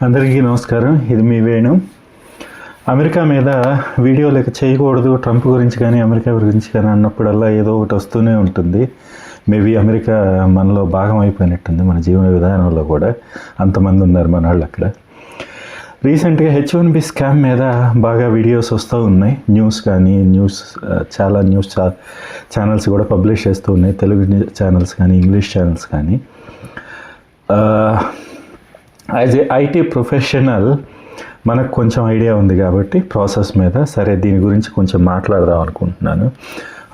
అందరికీ నమస్కారం. ఇది మీ వేణు. అమెరికా మీద వీడియో లెక్క చేయకూడదు ట్రంప్ గురించి కానీ అమెరికా గురించి కానీ అన్నప్పుడల్లా ఏదో ఒకటి వస్తూనే ఉంటుంది. మేబీ అమెరికా మనలో భాగం అయిపోయినట్టుంది మన జీవన విధానంలో కూడా. అంతమంది ఉన్నారు మన వాళ్ళు అక్కడ. రీసెంట్గా హెచ్ వన్ బి స్కామ్ మీద బాగా వీడియోస్ వస్తూ ఉన్నాయి. న్యూస్ కానీ న్యూస్ చాలా న్యూస్ చా ఛానల్స్ కూడా పబ్లిష్ చేస్తూ ఉన్నాయి. తెలుగు ఛానల్స్ కానీ ఇంగ్లీష్ ఛానల్స్ కానీ. యాజ్ ఏ ఐటీ ప్రొఫెషనల్ మనకు కొంచెం ఐడియా ఉంది కాబట్టి ప్రాసెస్ మీద సరే దీని గురించి కొంచెం మాట్లాడదాం అనుకుంటున్నాను.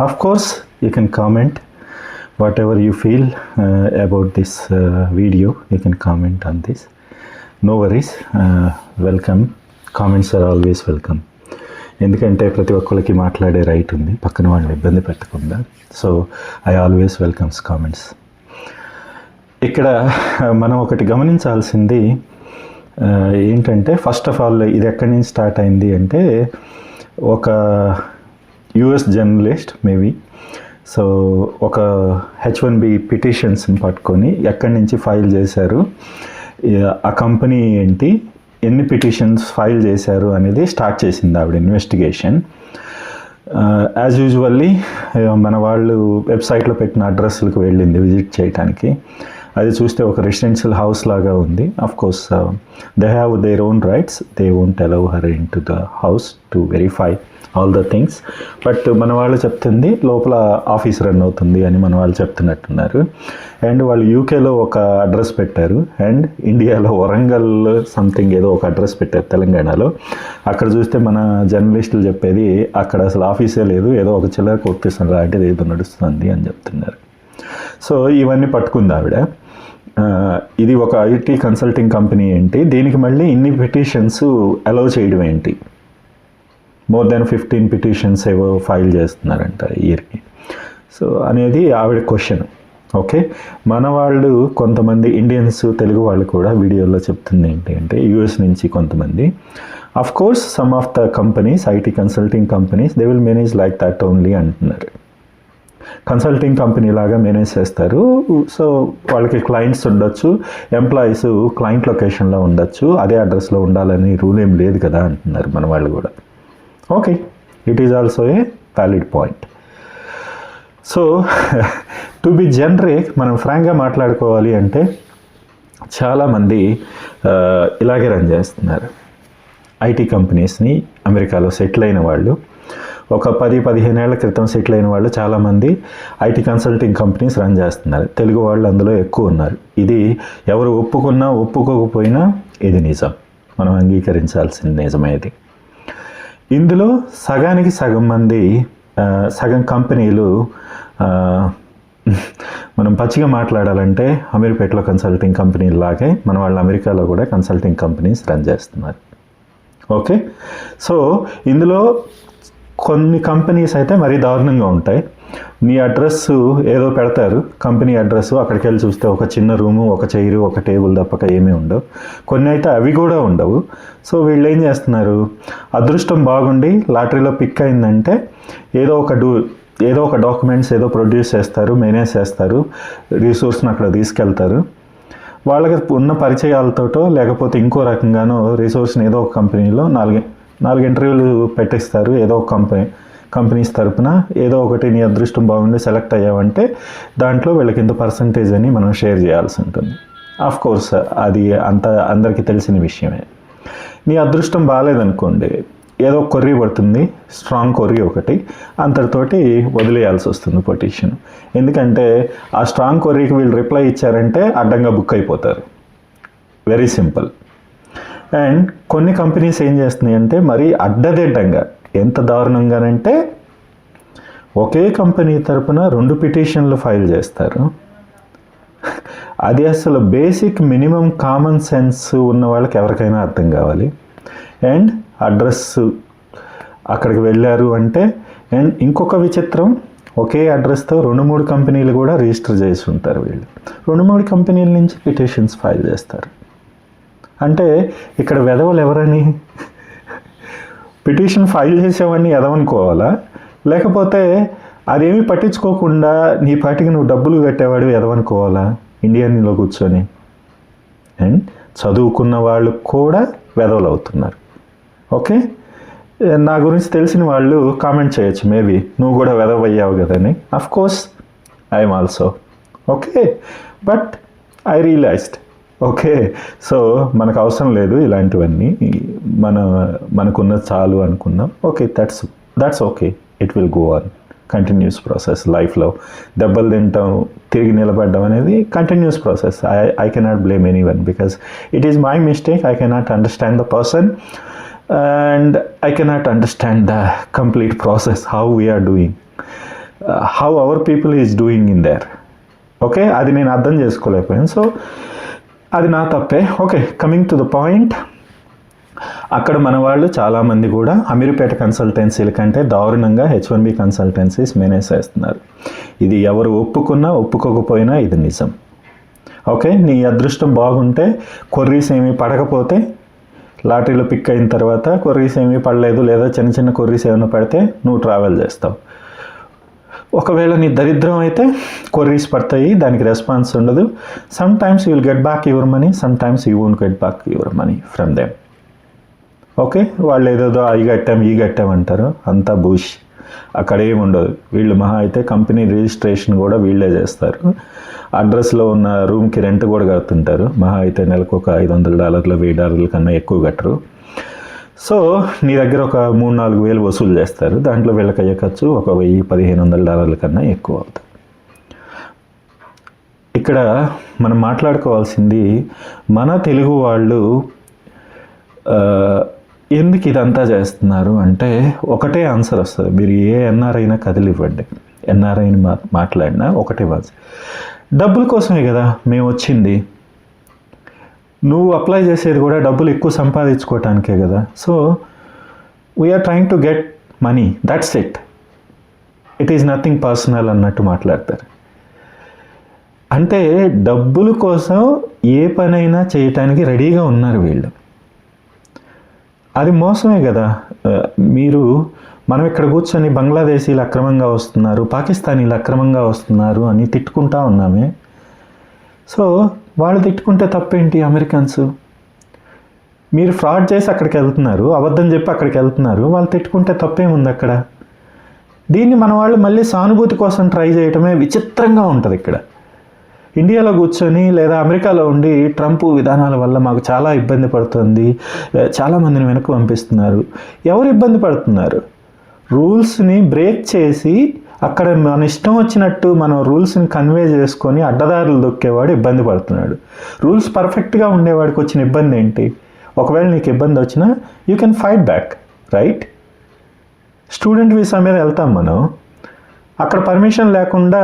Of course you can comment what ever you feel about this video you can comment on this no worries welcome comments are always welcome ఎందుకంటే ప్రతి ఒక్కరికి మాట్లాడే రైట్ ఉంది. పక్కన వాళ్ళని ఇబ్బంది పెట్టకుండా. So I always welcomes comments ఇక్కడ మనం ఒకటి గమనించాల్సింది ఏంటంటే ఫస్ట్ ఆఫ్ ఆల్ ఇది ఎక్కడి నుంచి స్టార్ట్ అయింది అంటే ఒక యుఎస్ జర్నలిస్ట్ మేబీ సో ఒక హెచ్ వన్ బి పిటిషన్స్ని పట్టుకొని ఎక్కడి నుంచి ఫైల్ చేశారు ఆ కంపెనీ ఏంటి ఎన్ని పిటిషన్స్ ఫైల్ చేశారు అనేది స్టార్ట్ చేసింది ఆవిడ ఇన్వెస్టిగేషన్ యాజ్ యూజువల్లీ మన వాళ్ళు వెబ్సైట్లో పెట్టిన అడ్రస్లకు వెళ్ళింది విజిట్ చేయడానికి అది చూస్తే ఒక రెసిడెన్షియల్ హౌస్ లాగా ఉంది. Of course they have their own rights they won't allow her into the house to verify all the things but మన వాళ్ళు చెప్తుంది లోపల ఆఫీస్ రన్ అవుతుంది అని మన వాళ్ళు చెప్తున్నట్టున్నారు. అండ్ వాళ్ళు యూకేలో ఒక అడ్రస్ పెట్టారు. అండ్ ఇండియాలో వరంగల్ సంథింగ్ ఏదో ఒక అడ్రస్ పెట్టారు తెలంగాణలో. అక్కడ చూస్తే మన జర్నలిస్టులు చెప్పేది అక్కడ అసలు ఆఫీసే లేదు. ఏదో ఒక చిల్లర కొట్టేసిన లాంటిది ఏదో నడుస్తుంది అని చెప్తున్నారు. సో ఇవన్నీ పట్టుకుంది ఆవిడ. ఇది ఒక ఐటీ కన్సల్టింగ్ కంపెనీ ఏంటి? దీనికి మళ్ళీ ఇన్ని పిటిషన్స్ అలౌ చేయడం ఏంటి? మోర్ దెన్ ఫిఫ్టీన్ పిటిషన్స్ ఏవో ఫైల్ చేస్తున్నారంట ఇయర్కి. సో అనేది ఆవిడ క్వశ్చన్. ఓకే? మన వాళ్ళు కొంతమంది ఇండియన్స్ తెలుగు వాళ్ళు కూడా వీడియోలో చెప్తుంది ఏంటి అంటే యూఎస్ నుంచి కొంతమంది. Of course some of the companies IT consulting companies they will manage like that only అంటున్నారు. కన్సల్టింగ్ కంపెనీ లాగా మేనేజ్ చేస్తారు. సో వాళ్ళకి క్లయింట్స్ ఉండొచ్చు. ఎంప్లాయీస్ క్లయింట్ లొకేషన్లో ఉండొచ్చు. అదే అడ్రస్లో ఉండాలని రూల్ ఏం లేదు కదా అంటున్నారు మన వాళ్ళు కూడా. Okay it is also a valid point so to be generic మనం ఫ్రాంక్గా మాట్లాడుకోవాలి అంటే చాలామంది ఇలాగే రన్ చేస్తున్నారు. ఐటీ కంపెనీస్ని అమెరికాలో సెటిల్ అయిన వాళ్ళు. ఒక పది పదిహేను ఏళ్ళ క్రితం సెటిల్ అయిన వాళ్ళు చాలామంది ఐటీ కన్సల్టింగ్ కంపెనీస్ రన్ చేస్తున్నారు. తెలుగు వాళ్ళు అందులో ఎక్కువ ఉన్నారు. ఇది ఎవరు ఒప్పుకున్నా ఒప్పుకోకపోయినా ఇది నిజం. మనం అంగీకరించాల్సిన నిజమేది ఇందులో సగానికి సగం మంది సగం కంపెనీలు మనం పచ్చిగా మాట్లాడాలంటే అమీర్పేటలో కన్సల్టింగ్ కంపెనీ లాగే మన వాళ్ళు అమెరికాలో కూడా కన్సల్టింగ్ కంపెనీస్ రన్ చేస్తున్నారు. ఓకే? సో ఇందులో కొన్ని కంపెనీస్ అయితే మరీ దారుణంగా ఉంటాయి. నీ అడ్రస్ ఏదో పెడతారు. కంపెనీ అడ్రస్ అక్కడికి వెళ్ళి చూస్తే ఒక చిన్న రూము ఒక చైరు ఒక టేబుల్ తప్పక ఏమీ ఉండవు. కొన్ని అయితే అవి కూడా ఉండవు. సో వీళ్ళు ఏం చేస్తున్నారు? అదృష్టం బాగుండి లాటరీలో పిక్ అయిందంటే ఏదో ఒక డూ ఏదో ఒక డాక్యుమెంట్స్ ఏదో ప్రొడ్యూస్ చేస్తారు మేనేజ్ చేస్తారు రిసోర్స్ని అక్కడ తీసుకెళ్తారు. వాళ్ళకి ఉన్న పరిచయాలతోటో లేకపోతే ఇంకో రకంగానో రిసోర్స్ని ఏదో ఒక కంపెనీలో నాలుగు నాలుగు ఇంటర్వ్యూలు పెట్టిస్తారు. ఏదో ఒక కంపెనీ కంపెనీస్ తరపున ఏదో ఒకటి నీ అదృష్టం బాగుండి సెలెక్ట్ అయ్యావంటే దాంట్లో వీళ్ళకి ఇంత పర్సంటేజ్ అని మనం షేర్ చేయాల్సి ఉంటుంది. ఆఫ్ కోర్స్ అది అంత అందరికీ తెలిసిన విషయమే. నీ అదృష్టం బాగాలేదనుకోండి ఏదో కొర్రీ పడుతుంది స్ట్రాంగ్ కొర్రీ ఒకటి అంతటితోటి వదిలేయాల్సి వస్తుంది పొటిషన్ ఎందుకంటే ఆ స్ట్రాంగ్ కొర్రీకి వీళ్ళు రిప్లై ఇచ్చారంటే అడ్డంగా బుక్ అయిపోతారు. వెరీ సింపుల్ అండ్ కొన్ని కంపెనీస్ ఏం చేస్తున్నాయి అంటే మరీ అడ్డదిడ్డంగా. ఎంత దారుణంగానంటే ఒకే కంపెనీ తరపున రెండు పిటిషన్లు ఫైల్ చేస్తారు. అది అసలు బేసిక్ మినిమం కామన్ సెన్స్ ఉన్న వాళ్ళకి ఎవరికైనా అర్థం కావాలి. అండ్ అడ్రస్ అక్కడికి వెళ్ళారు అంటే అండ్ ఇంకొక విచిత్రం ఒకే అడ్రస్తో రెండు మూడు కంపెనీలు కూడా రిజిస్టర్ చేసి ఉంటారు వీళ్ళు. రెండు మూడు కంపెనీల నుంచి పిటిషన్స్ ఫైల్ చేస్తారు. అంటే ఇక్కడ వెధవలు ఎవరని? పిటిషన్ ఫైల్ చేసేవాడిని ఎదవనుకోవాలా? లేకపోతే అదేమీ పట్టించుకోకుండా నీ పాటికి నువ్వు డబ్బులు కట్టేవాడు ఎదవనుకోవాలా? ఇండియన్లో కూర్చొని. అండ్ చదువుకున్న వాళ్ళు కూడా వెధవలు అవుతున్నారు. ఓకే? నా గురించి తెలిసిన వాళ్ళు కామెంట్ చేయొచ్చు మేబీ. నువ్వు కూడా వెదవయ్యావు కదని of course I'm also okay? But I realized okay. So మనకు అవసరం లేదు ఇలాంటివన్నీ. మన మనకున్న చాలు అనుకున్నాం. Okay that's that's okay it will go on continuous process లైఫ్లో దెబ్బలు తింటాం తిరిగి నిలబడడం అనేది continuous process I I cannot blame any one because it is my mistake I cannot understand the person and I cannot understand the complete process how we are doing how our people is doing in there okay అది నేను అర్థం చేసుకోలేకపోయాను. So అది నా తప్పే. Okay coming to the point అక్కడ మన వాళ్ళు చాలామంది కూడా అమీర్పేట కన్సల్టెన్సీల కంటే దారుణంగా H one B consultancies manage చేస్తున్నారు ఇది ఎవరు ఒప్పుకున్నా ఒప్పుకోకపోయినా ఇది నిజం. ఓకే నీ అదృష్టం బాగుంటే కొర్రీస్ ఏమీ పడకపోతే లాటరీలో పిక్ అయిన తర్వాత కొర్రీస్ ఏమీ పడలేదు లేదా చిన్న చిన్న కొర్రీస్ ఏమైనా పడితే నువ్వు ట్రావెల్ చేస్తావు. ఒకవేళ నీ దరిద్రం అయితే కొర్రీస్ పడతాయి దానికి రెస్పాన్స్ ఉండదు. Some times you will get back your money some times you won't get back your money from them okay వాళ్ళు ఏదేదో అవి కట్టాం ఈ కట్టాం అంటారు. అంతా బూష్ అక్కడ ఏమి ఉండదు. వీళ్ళు మహా అయితే కంపెనీ రిజిస్ట్రేషన్ కూడా వీళ్ళే చేస్తారు. అడ్రస్లో ఉన్న రూమ్కి రెంట్ కూడా కడుతుంటారు. మహా అయితే నెలకు ఒక ఐదు వందల డాలర్లు వెయ్యి డాలర్ల కన్నా ఎక్కువ కట్టరు. సో నీ దగ్గర ఒక మూడు నాలుగు వేలు వసూలు చేస్తారు. దాంట్లో వీళ్ళకి అయ్యే ఖర్చు ఒక వెయ్యి పదిహేను వందల డాలర్ల కన్నా ఎక్కువ అవుతుంది. ఇక్కడ మనం మాట్లాడుకోవాల్సింది మన తెలుగు వాళ్ళు ఎందుకు ఇదంతా చేస్తున్నారు అంటే ఒకటే ఆన్సర్ వస్తుంది. మీరు ఏ ఎన్ఆర్ అయినా కదిలివ్వండి. ఎన్ఆర్ఐని మా మాట్లాడినా ఒకటే వాజ్ డబ్బుల కోసమే కదా మేము వచ్చింది. నువ్వు అప్లై చేసేది కూడా డబ్బులు ఎక్కువ సంపాదించుకోవటానికే కదా. So we are trying to get money that's it it is nothing personal అన్నట్టు మాట్లాడతారు. అంటే డబ్బుల కోసం ఏ పనైనా చేయటానికి రెడీగా ఉన్నారు వీళ్ళు. అది మోసమే కదా. మీరు మనం ఇక్కడ కూర్చొని బంగ్లాదేశీలు అక్రమంగా వస్తున్నారు పాకిస్తానీలు అక్రమంగా వస్తున్నారు అని తిట్టుకుంటా ఉన్నామే. సో వాళ్ళు తిట్టుకుంటే తప్పేంటి అమెరికన్స్? మీరు ఫ్రాడ్ చేసి అక్కడికి వెళ్తున్నారు అబద్ధం చెప్పి అక్కడికి వెళ్తున్నారు వాళ్ళు తిట్టుకుంటే తప్పేముంది అక్కడ? దీన్ని మన వాళ్ళు మళ్ళీ సానుభూతి కోసం ట్రై చేయటమే విచిత్రంగా ఉంటుంది ఇక్కడ. ఇండియాలో కూర్చొని లేదా అమెరికాలో ఉండి ట్రంప్ విధానాల వల్ల మాకు చాలా ఇబ్బంది పడుతుంది చాలామందిని వెనక్కి పంపిస్తున్నారు. ఎవరు ఇబ్బంది పడుతున్నారు? రూల్స్ని బ్రేక్ చేసి అక్కడ మన ఇష్టం వచ్చినట్టు మనం రూల్స్ని కన్వే చేసుకొని అడ్డదారులు దొక్కేవాడు ఇబ్బంది పడుతున్నాడు. రూల్స్ పర్ఫెక్ట్గా ఉండేవాడికి వచ్చిన ఇబ్బంది ఏంటి? ఒకవేళ నీకు ఇబ్బంది వచ్చినా you can fight back right? Student visa మీద వెళ్తాం మనం. అక్కడ పర్మిషన్ లేకుండా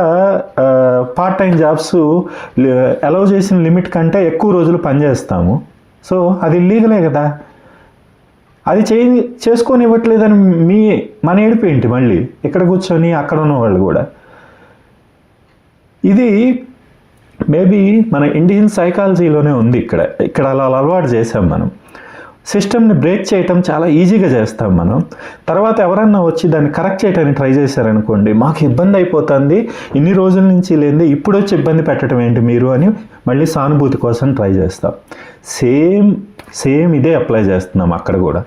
పార్ట్ టైం జాబ్స్ అలౌ చేసిన లిమిట్ కంటే ఎక్కువ రోజులు పనిచేస్తాము. సో అది ఇల్లీగలే కదా? అది చే చేసుకొని ఇవ్వట్లేదని మీ మన ఏడుపు ఏంటి మళ్ళీ? ఇక్కడ కూర్చొని అక్కడ ఉన్న వాళ్ళు కూడా. ఇది మేబీ మన ఇండియన్ సైకాలజీలోనే ఉంది ఇక్కడ. ఇక్కడ అలా అలవాటు చేసాం మనం. సిస్టమ్ని బ్రేక్ చేయటం చాలా ఈజీగా చేస్తాం మనం. తర్వాత ఎవరన్నా వచ్చి దాన్ని కరెక్ట్ చేయడానికి ట్రై చేశారనుకోండి మాకు ఇబ్బంది అయిపోతుంది. ఇన్ని రోజుల నుంచి లేదే ఇప్పుడు వచ్చి ఇబ్బంది పెట్టడం ఏంటి మీరు అని మళ్ళీ సానుభూతి కోసం ట్రై చేస్తాం. సేమ్ సేమ్ ఇదే అప్లై చేస్తున్నాం అక్కడ కూడా.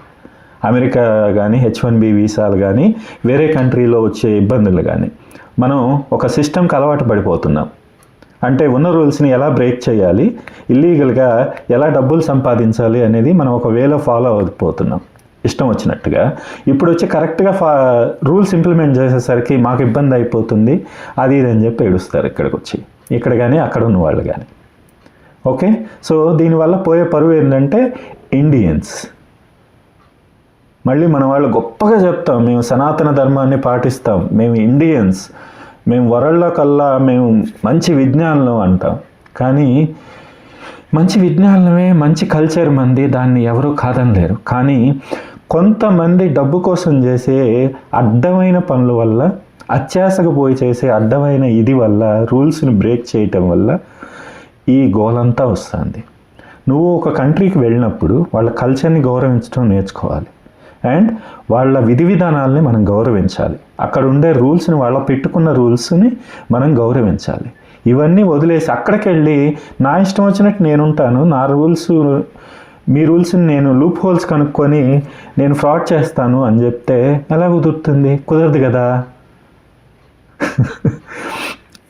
అమెరికా కానీ హెచ్ వన్ బి వీసాలు కానీ వేరే కంట్రీలో వచ్చే ఇబ్బందులు కానీ మనం ఒక సిస్టమ్కి అలవాటు పడిపోతున్నాం. అంటే ఉన్న రూల్స్ని ఎలా బ్రేక్ చేయాలి ఇల్లీగల్గా ఎలా డబ్బులు సంపాదించాలి అనేది మనం ఒక వేలో ఫాలో అవ్వకపోతున్నాం ఇష్టం వచ్చినట్టుగా. ఇప్పుడు వచ్చి కరెక్ట్గా ఫా రూల్స్ ఇంప్లిమెంట్ చేసేసరికి మాకు ఇబ్బంది అయిపోతుంది అది ఇది అని చెప్పి ఏడుస్తారు ఇక్కడికి వచ్చి ఇక్కడ కానీ అక్కడ ఉన్న వాళ్ళు కానీ ఓకే? సో దీనివల్ల పోయే పరువు ఏంటంటే ఇండియన్స్. మళ్ళీ మన వాళ్ళు గొప్పగా చెప్తాం మేము సనాతన ధర్మాన్ని పాటిస్తాం మేము ఇండియన్స్ మేము వరల్డ్లో కల్లా మేము మంచి విజ్ఞానం అంటాం. కానీ మంచి విజ్ఞానమే మంచి కల్చర్ మంది దాన్ని ఎవరూ కాదనలేరు. కానీ కొంతమంది డబ్బు కోసం చేసే అడ్డమైన పనుల వల్ల అత్యాసకు పోయి చేసే అడ్డమైన ఇది వల్ల రూల్స్ని బ్రేక్ చేయటం వల్ల ఈ గోలంతా వస్తుంది. నువ్వు ఒక కంట్రీకి వెళ్ళినప్పుడు వాళ్ళ కల్చర్ని గౌరవించడం నేర్చుకోవాలి. అండ్ వాళ్ళ విధి విధానాలని మనం గౌరవించాలి. అక్కడ ఉండే రూల్స్ని వాళ్ళ పెట్టుకున్న రూల్స్ని మనం గౌరవించాలి. ఇవన్నీ వదిలేసి అక్కడికి వెళ్ళి నా ఇష్టం వచ్చినట్టు నేను ఉంటాను నా రూల్స్ మీ రూల్స్ని నేను లూప్ హోల్స్ కనుక్కొని నేను ఫ్రాడ్ చేస్తాను అని చెప్తే ఎలా కుదురుతుంది? కుదరదు కదా?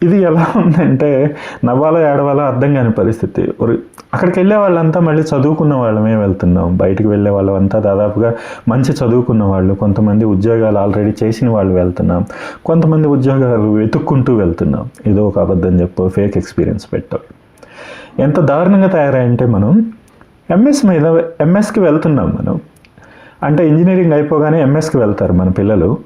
ఇది ఎలా ఉందంటే నవ్వాలో ఏడవాలో అర్థం కాని పరిస్థితి. అక్కడికి వెళ్ళే వాళ్ళంతా మళ్ళీ చదువుకున్న వాళ్ళమే వెళ్తున్నాం. బయటికి వెళ్ళే వాళ్ళంతా దాదాపుగా మంచి చదువుకున్న వాళ్ళు. కొంతమంది ఉద్యోగాలు ఆల్రెడీ చేసిన వాళ్ళు వెళ్తున్నాం. కొంతమంది ఉద్యోగాలు వెతుక్కుంటూ వెళ్తున్నాం. ఏదో ఒక అబద్ధం చెప్పు ఫేక్ ఎక్స్పీరియన్స్ పెట్టాం. ఎంత దారుణంగా తయారాయంటే మనం ఎంఎస్ మీద ఎంఎస్కి వెళ్తున్నాం మనం. అంటే ఇంజనీరింగ్ అయిపోగానే ఎంఎస్కి వెళ్తారు మన పిల్లలు.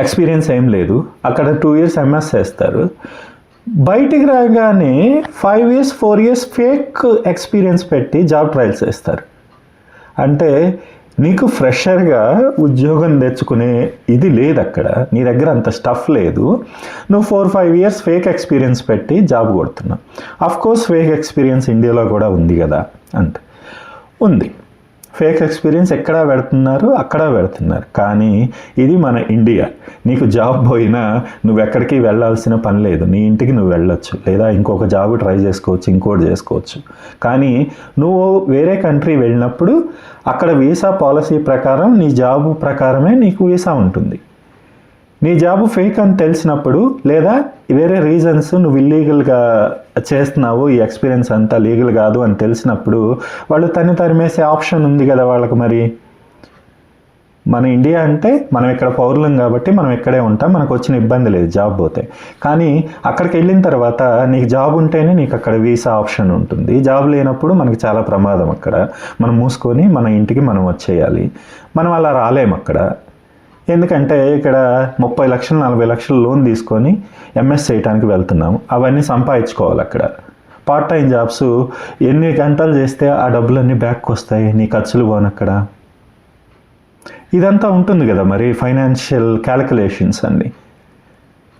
ఎక్స్పీరియన్స్ ఏం లేదు. అక్కడ టూ ఇయర్స్ ఎంఎస్ చేస్తారు. బయటికి రాగానే five years four years fake experience పెట్టి జాబ్ ట్రయల్స్ చేస్తారు. అంటే నీకు ఫ్రెషర్గా ఉద్యోగం తెచ్చుకునే ఇది లేదు అక్కడ. నీ దగ్గర అంత స్టఫ్ లేదు. నువ్వు four five years fake experience పెట్టి జాబ్ కొడుతున్నావు. కోర్స్ ఫేక్ ఎక్స్పీరియన్స్ ఇండియాలో కూడా ఉంది కదా. అంటే ఉంది. ఫేక్ ఎక్స్పీరియన్స్ ఎక్కడ పెడుతున్నారు? అక్కడ పెడుతున్నారు. కానీ ఇది మన ఇండియా. నీకు జాబ్ పోయినా నువ్వు ఎక్కడికి వెళ్ళాల్సిన పని లేదు. నీ ఇంటికి నువ్వు వెళ్ళొచ్చు. లేదా ఇంకొక జాబ్ ట్రై చేసుకోవచ్చు ఇంకోటి చేసుకోవచ్చు. కానీ నువ్వు వేరే కంట్రీ వెళ్ళినప్పుడు అక్కడ వీసా పాలసీ ప్రకారం నీ జాబ్ ప్రకారమే నీకు వీసా ఉంటుంది. నీ జాబ్ ఫేక్ అని తెలిసినప్పుడు లేదా వేరే రీజన్స్ నువ్వు ఇల్లీగల్గా చేస్తున్నావు ఈ ఎక్స్పీరియన్స్ అంతా లీగల్ కాదు అని తెలిసినప్పుడు వాళ్ళు తన్ని తరిమేసే ఆప్షన్ ఉంది కదా వాళ్ళకి మరి? మన ఇండియా అంటే మనం ఇక్కడ పౌరులం కాబట్టి మనం ఇక్కడే ఉంటాం మనకు వచ్చిన ఇబ్బంది లేదు జాబ్ పోతే. కానీ అక్కడికి వెళ్ళిన తర్వాత నీకు జాబ్ ఉంటేనే నీకు అక్కడ వీసా ఆప్షన్ ఉంటుంది. జాబ్ లేనప్పుడు మనకి చాలా ప్రమాదం అక్కడ. మనం మూసుకొని మన ఇంటికి మనం వచ్చేయాలి. మనం అలా రాలేము అక్కడ. ఎందుకంటే ఇక్కడ ముప్పై లక్షలు నలభై లక్షలు లోన్ తీసుకొని ఎంఎస్ చేయడానికి వెళ్తున్నాము. అవన్నీ సంపాదించుకోవాలి అక్కడ. పార్ట్ టైం జాబ్స్ ఎన్ని గంటలు చేస్తే ఆ డబ్బులన్నీ బ్యాక్ వస్తాయి? నీ ఖర్చులు పోనక్కడ ఇదంతా ఉంటుంది కదా మరి ఫైనాన్షియల్ క్యాలిక్యులేషన్స్ అన్ని.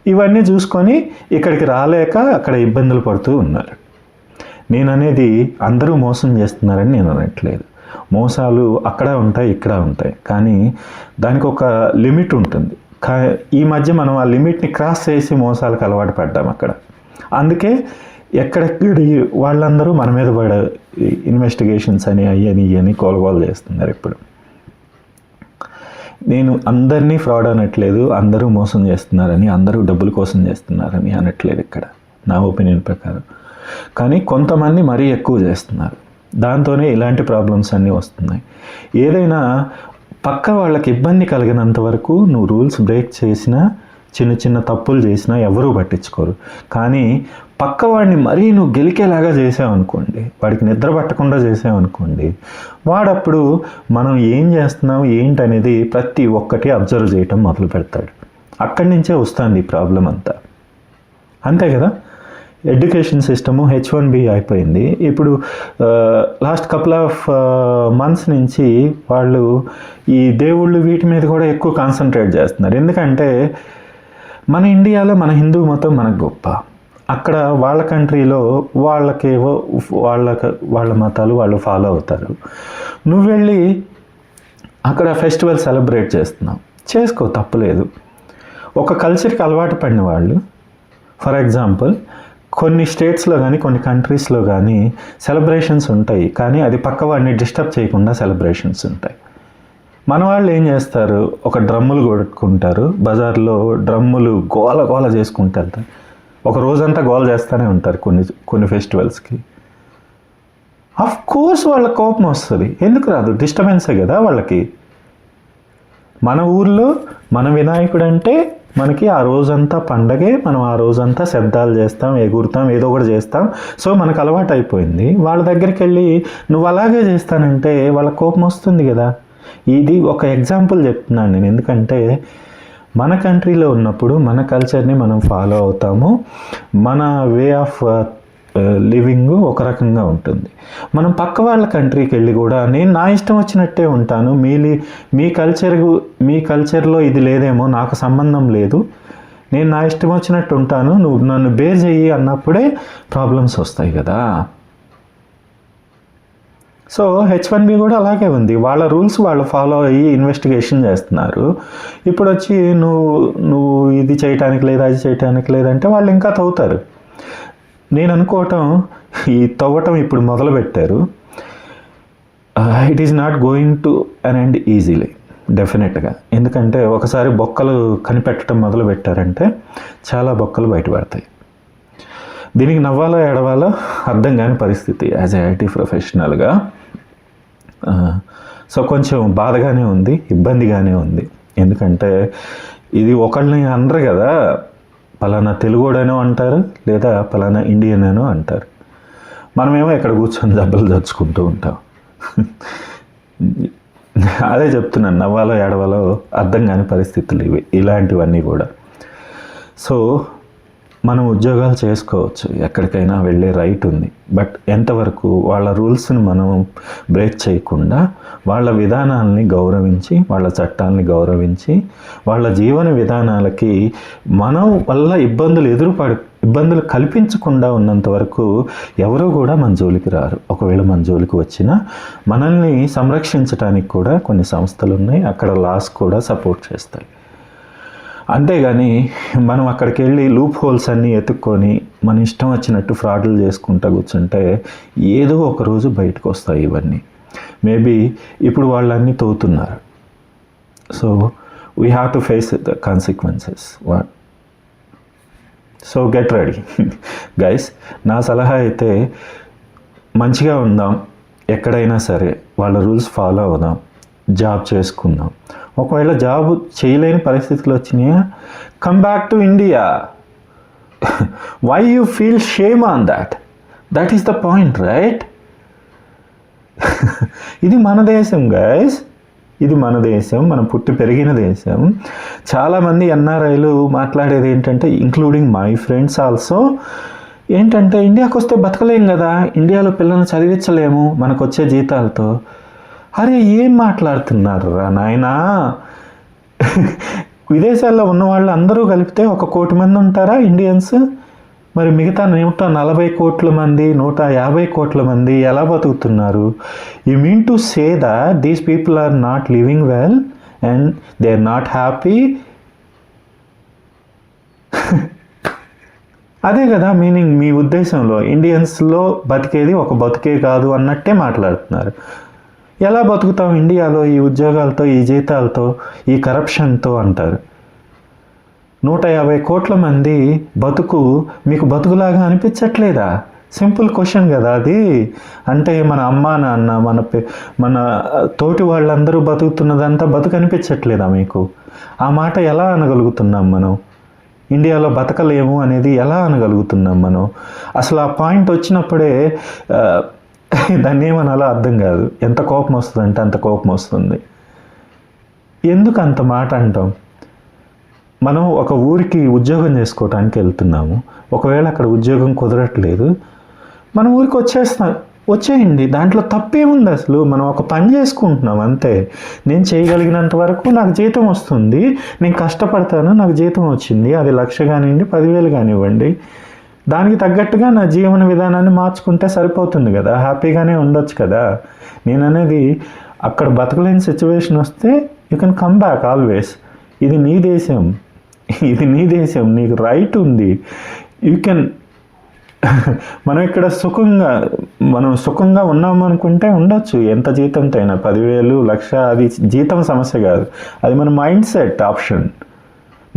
ఇవన్నీ చూసుకొని ఇక్కడికి రాలేక అక్కడ ఇబ్బందులు పడుతూ ఉన్నారు. నేను అనేది అందరూ మోసం చేస్తున్నారని నేను అనట్లేదు. మోసాలు అక్కడ ఉంటాయి ఇక్కడ ఉంటాయి. కానీ దానికి ఒక లిమిట్ ఉంటుంది. కా ఈ మధ్య మనం ఆ లిమిట్ని క్రాస్ చేసి మోసాలకు అలవాటు పడ్డాం అక్కడ. అందుకే ఎక్కడెక్కడి వాళ్ళందరూ మన మీద పడ ఇన్వెస్టిగేషన్స్ అని అయ్యని అని కోలగోలు చేస్తున్నారు ఇప్పుడు. నేను అందరినీ ఫ్రాడ్ అనట్లేదు అందరూ మోసం చేస్తున్నారని అందరూ డబ్బుల కోసం చేస్తున్నారని అనట్లేదు ఇక్కడ నా ఒపీనియన్ ప్రకారం. కానీ కొంతమంది మరీ ఎక్కువ చేస్తున్నారు. దాంతోనే ఇలాంటి ప్రాబ్లమ్స్ అన్నీ వస్తున్నాయి. ఏదైనా పక్క వాళ్ళకి ఇబ్బంది కలిగినంత వరకు నువ్వు రూల్స్ బ్రేక్ చేసినా చిన్న చిన్న తప్పులు చేసినా ఎవరూ పట్టించుకోరు. కానీ పక్కవాడిని మరీ నువ్వు గెలికేలాగా చేసావనుకోండి వాడికి నిద్ర పట్టకుండా చేసావనుకోండి వాడప్పుడు మనం ఏం చేస్తున్నాం ఏంటనేది ప్రతి ఒక్కటి అబ్జర్వ్ చేయటం మొదలు పెడతాడు అక్కడి నుంచే వస్తుంది ఈ ప్రాబ్లం అంతా. అంతే కదా? Education system H one B అయిపోయింది. ఇప్పుడు లాస్ట్ కపుల్ ఆఫ్ మంత్స్ నుంచి వాళ్ళు ఈ దేవుళ్ళు వీటి మీద కూడా ఎక్కువ కాన్సన్ట్రేట్ చేస్తున్నారు. ఎందుకంటే మన ఇండియాలో మన హిందూ మతం మనకు గొప్ప. అక్కడ వాళ్ళ కంట్రీలో వాళ్ళకేవో వాళ్ళ వాళ్ళ మతాలు వాళ్ళు ఫాలో అవుతారు. నువ్వు వెళ్ళి అక్కడ ఫెస్టివల్ సెలబ్రేట్ చేస్తున్నావు. చేసుకో తప్పులేదు. ఒక కల్చర్కి అలవాటు పడిన వాళ్ళు ఫర్ ఎగ్జాంపుల్ కొన్ని స్టేట్స్లో కానీ కొన్ని కంట్రీస్లో కానీ సెలబ్రేషన్స్ ఉంటాయి. కానీ అది పక్క వాడిని డిస్టర్బ్ చేయకుండా సెలబ్రేషన్స్ ఉంటాయి. మన వాళ్ళు ఏం చేస్తారు? ఒక డ్రమ్ములు కొట్టుకుంటారు. బజార్లో డ్రమ్ములు గోల గోల చేసుకుంటూ వెళ్తారు. ఒక రోజంతా గోల చేస్తూనే ఉంటారు కొన్ని కొన్ని ఫెస్టివల్స్కి. ఆఫ్ కోర్స్ వాళ్ళ కోపం వస్తుంది. ఎందుకు రాదు? డిస్టర్బెన్సే కదా వాళ్ళకి. మన ఊర్లో మన వినాయకుడు అంటే మనకి ఆ రోజంతా పండగే మనం ఆ రోజంతా శబ్దాలు చేస్తాం ఎగురుతాం ఏదో ఒకటి చేస్తాం. సో మనకు అలవాటు అయిపోయింది. వాళ్ళ దగ్గరికి వెళ్ళి నువ్వు అలాగే చేస్తానంటే వాళ్ళ కోపం వస్తుంది కదా? ఇది ఒక ఎగ్జాంపుల్ చెప్తున్నాను నేను. ఎందుకంటే మన కంట్రీలో ఉన్నప్పుడు మన కల్చర్ని మనం ఫాలో అవుతాము. మన వే ఆఫ్ లివింగ్ ఒక రకంగా ఉంటుంది. మనం పక్క వాళ్ళ కంట్రీకి వెళ్ళి కూడా నేను నా ఇష్టం వచ్చినట్టే ఉంటాను. మీ మీ కల్చర్ మీ కల్చర్లో ఇది లేదేమో నాకు సంబంధం లేదు. నేను నా ఇష్టం వచ్చినట్టు ఉంటాను. నువ్వు నన్ను బేర్ చెయ్యి అన్నప్పుడే ప్రాబ్లమ్స్ వస్తాయి కదా. సో హెచ్ వన్ బి కూడా అలాగే ఉంది. వాళ్ళ రూల్స్ వాళ్ళు ఫాలో అయ్యి ఇన్వెస్టిగేషన్ చేస్తున్నారు. ఇప్పుడు వచ్చి నువ్వు నువ్వు ఇది చేయటానికి లేదా అది చేయటానికి లేదంటే వాళ్ళు ఇంకా తవ్వుతారు. నేను అనుకోవటం ఈ తవ్వటం ఇప్పుడు మొదలుపెట్టారు. It is not going to an end easily డెఫినెట్గా ఎందుకంటే ఒకసారి బొక్కలు కనిపెట్టడం మొదలు పెట్టారంటే చాలా బొక్కలు బయటపడతాయి. దీనికి నవ్వాలో ఎడవాలో అర్థం కాని పరిస్థితి యాజ్ ఏ ఐటీ ప్రొఫెషనల్గా సో కొంచెం బాధగానే ఉంది ఇబ్బందిగానే ఉంది. ఎందుకంటే ఇది ఒకళ్ళని అనరు కదా. పలానా తెలుగుడనో అంటారు లేదా పలానా ఇండియన్ అనో అంటారు. మనమేమో ఇక్కడ కూర్చొని దెబ్బలు దచ్చుకుంటూ ఉంటాం. అదే చెప్తున్నాను నవ్వాలో ఏడవాలో అర్థం కాని పరిస్థితులు ఇవి ఇలాంటివన్నీ కూడా. సో మనం ఉద్యోగాలు చేసుకోవచ్చు. ఎక్కడికైనా వెళ్ళే రైట్ ఉంది. బట్ ఎంతవరకు వాళ్ళ రూల్స్ని మనం బ్రేక్ చేయకుండా వాళ్ళ విధానాలని గౌరవించి వాళ్ళ చట్టాలని గౌరవించి వాళ్ళ జీవన విధానాలకి మనం వల్ల ఇబ్బందులు ఎదురుపడు ఇబ్బందులు కల్పించకుండా ఉన్నంత వరకు ఎవరు కూడా మన జోలికి రారు. ఒకవేళ మన జోలికి వచ్చినా మనల్ని సంరక్షించడానికి కూడా కొన్ని సంస్థలు ఉన్నాయి అక్కడ లాస్ కూడా సపోర్ట్ చేస్తాయి. అంతేగాని మనం అక్కడికి వెళ్ళి లూప్ హోల్స్ అన్నీ ఎత్తుక్కొని మన ఇష్టం వచ్చినట్టు ఫ్రాడ్లు చేసుకుంటా కూర్చుంటే ఏదో ఒక రోజు బయటకు వస్తాయి ఇవన్నీ. మేబీ ఇప్పుడు వాళ్ళన్నీ తోతున్నారు. So we have to face the consequences what so get ready guys నా సలహా అయితే మంచిగా ఉందాం. ఎక్కడైనా సరే వాళ్ళ రూల్స్ ఫాలో అవుదాం. జాబ్ చేసుకుందాం. ఒకవేళ జాబ్ చేయలేని పరిస్థితులు వచ్చినాయా? Come back to India why you feel shame on that that is the point right ఇది మన దేశం గైస్ ఇది మన దేశం మనం పుట్టి పెరిగిన దేశం. చాలామంది ఎన్ఆర్ఐలు మాట్లాడేది ఏంటంటే ఇంక్లూడింగ్ మై ఫ్రెండ్స్ ఆల్సో ఏంటంటే ఇండియాకి వస్తే బతకలేం కదా? ఇండియాలో పిల్లల్ని చదివించలేము మనకు వచ్చే జీతాలతో. అరే ఏం మాట్లాడుతున్నారురా నాయనా? విదేశాల్లో ఉన్న వాళ్ళు అందరూ కలిపితే ఒక కోటి మంది ఉంటారా ఇండియన్స్? మరి మిగతా నూట నలభై కోట్ల మంది నూట యాభై కోట్ల మంది ఎలా బతుకుతున్నారు? You mean to say that these people are not living well and they are not happy అదే కదా మీనింగ్ మీ ఉద్దేశంలో ఇండియన్స్లో బతికేది ఒక బతికే కాదు అన్నట్టే మాట్లాడుతున్నారు. ఎలా బతుకుతాం ఇండియాలో ఈ ఉద్యోగాలతో ఈ జీతాలతో ఈ కరప్షన్తో అంటారు. నూట యాభై కోట్ల మంది బతుకు మీకు బతుకులాగా అనిపించట్లేదా? సింపుల్ క్వశ్చన్ కదా అది. అంటే మన అమ్మ నాన్న మన మన తోటి వాళ్ళందరూ బతుకుతున్నదంతా బతుకు అనిపించట్లేదా మీకు? ఆ మాట ఎలా అనగలుగుతున్నాం మనం? ఇండియాలో బతకలేము అనేది ఎలా అనగలుగుతున్నాం మనం? అసలు ఆ పాయింట్ వచ్చినప్పుడే దాన్ని ఏమనాలో అర్థం కాదు. ఎంత కోపం వస్తుందంటే అంత కోపం వస్తుంది. ఎందుకు అంత మాట అంటాం? మనం ఒక ఊరికి ఉద్యోగం చేసుకోవటానికి వెళ్తున్నాము. ఒకవేళ అక్కడ ఉద్యోగం కుదరట్లేదు. మన ఊరికి వచ్చేస్తాం వచ్చేయండి. దాంట్లో తప్పేముంది అసలు? మనం ఒక పని చేసుకుంటున్నాం అంతే. నేను చేయగలిగినంత వరకు నాకు జీతం వస్తుంది. నేను కష్టపడతాను నాకు జీతం వచ్చింది. అది లక్ష కానివ్వండి పదివేలు కానివ్వండి. దానికి తగ్గట్టుగా నా జీవన విధానాన్ని మార్చుకుంటే సరిపోతుంది కదా. హ్యాపీగానే ఉండొచ్చు కదా. నేను అనేది అక్కడ బతకలేని సిచ్యువేషన్ వస్తే you can come back always. ఇది నీ దేశం. ఇది నీ దేశం. నీకు రైట్ ఉంది. యూ కెన్ మనం ఇక్కడ సుఖంగా మనం సుఖంగా ఉన్నాం అనుకుంటే ఉండొచ్చు. ఎంత జీతంతో అయినా. పదివేలు లక్ష అది జీతం సమస్య కాదు. అది మన మైండ్ సెట్ ఆప్షన్.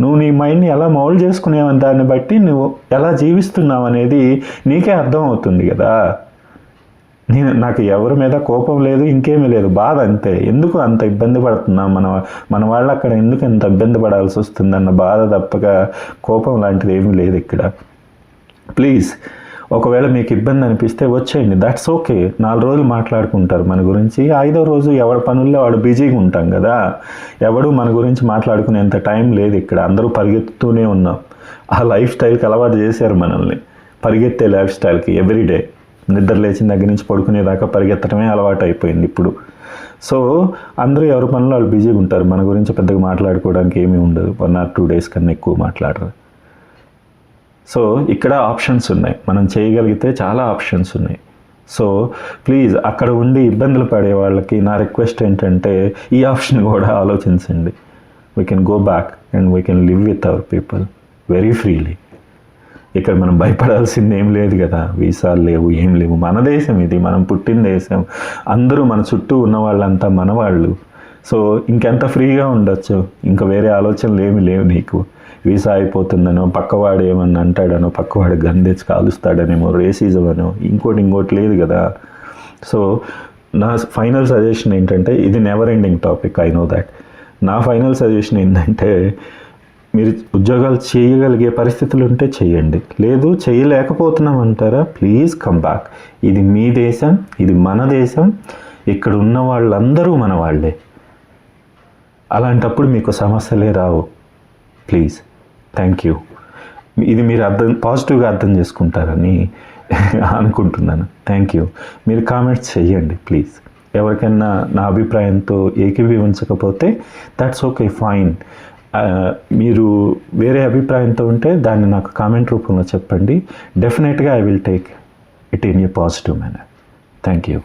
నువ్వు నీ మైండ్ని ఎలా మౌల్డ్ చేసుకునే దాన్ని బట్టి నువ్వు ఎలా జీవిస్తున్నావు అనేది నీకే అర్థం అవుతుంది కదా. నేను నాకు ఎవరి మీద కోపం లేదు ఇంకేమీ లేదు. బాధ అంతే. ఎందుకు అంత ఇబ్బంది పడుతున్నాం మన? మన వాళ్ళు అక్కడ ఎందుకు ఇంత ఇబ్బంది పడాల్సి వస్తుందన్న బాధ తప్పగా కోపం లాంటిది ఏమీ లేదు ఇక్కడ. ప్లీజ్ ఒకవేళ మీకు ఇబ్బంది అనిపిస్తే వచ్చేయండి. దట్స్ ఓకే నాలుగు రోజులు మాట్లాడుకుంటారు మన గురించి. ఐదో రోజు ఎవరి పనుల్లో వాడు బిజీగా ఉంటాం కదా. ఎవడు మన గురించి మాట్లాడుకునేంత టైం లేదు ఇక్కడ. అందరూ పరిగెత్తుతూనే ఉన్నాం. ఆ లైఫ్ స్టైల్కి అలవాటు చేశారు మనల్ని. పరిగెత్తే లైఫ్ స్టైల్కి ఎవ్రీడే నిద్ర లేచిన దగ్గర నుంచి పడుకునేదాకా పరిగెత్తడమే అలవాటు అయిపోయింది ఇప్పుడు. సో అందరూ ఎవరి పనులు వాళ్ళు బిజీగా ఉంటారు. మన గురించి పెద్దగా మాట్లాడుకోవడానికి ఏమీ ఉండదు. వన్ ఆర్ టూ డేస్ కన్నా ఎక్కువ మాట్లాడరు. సో ఇక్కడ ఆప్షన్స్ ఉన్నాయి. మనం చేయగలిగితే చాలా ఆప్షన్స్ ఉన్నాయి. సో ప్లీజ్ అక్కడ ఉండి ఇబ్బందులు పడే వాళ్ళకి నా రిక్వెస్ట్ ఏంటంటే ఈ ఆప్షన్ కూడా ఆలోచించండి. We can go back and we can live with our people very freely ఇక్కడ మనం భయపడాల్సింది ఏం లేదు కదా. వీసాలు లేవు ఏం లేవు. మన దేశం ఇది. మనం పుట్టిన దేశం. అందరూ మన చుట్టూ ఉన్న వాళ్ళంతా మనవాళ్ళు సో ఇంకెంత ఫ్రీగా ఉండొచ్చు? ఇంకా వేరే ఆలోచనలు ఏమి లేవు నీకు. వీసా అయిపోతుందనో పక్కవాడు ఏమన్నా అంటాడనో పక్కవాడు గన్ తెచ్చి కాలుస్తాడనేమో రేసిజం అనో ఇంకోటి ఇంకోటి లేదు కదా. సో నా ఫైనల్ సజెషన్ ఏంటంటే ఇది never ending topic I know that నా ఫైనల్ సజెషన్ ఏంటంటే మీరు ఉద్యోగాలు చేయగలిగే పరిస్థితులు ఉంటే చేయండి. లేదు చేయలేకపోతున్నాం అంటారా? ప్లీజ్ కమ్ బ్యాక్ ఇది మీ దేశం ఇది మన దేశం ఇక్కడ ఉన్న వాళ్ళందరూ మన వాళ్ళే. అలాంటప్పుడు మీకు సమస్యలే రావు. ప్లీజ్ థ్యాంక్ యూ ఇది మీరు అర్థం పాజిటివ్గా అర్థం చేసుకుంటారని అనుకుంటున్నాను. థ్యాంక్ యూ మీరు కామెంట్స్ చేయండి ప్లీజ్ ఎవరికైనా నా అభిప్రాయంతో ఏకీభవించకపోతే దట్స్ ఓకే ఫైన్ మీరు వేరే అభిప్రాయంతో ఉంటే దాన్ని నాకు కామెంట్ రూపంలో చెప్పండి. డెఫినెట్గా I will take it in a positive manner thank you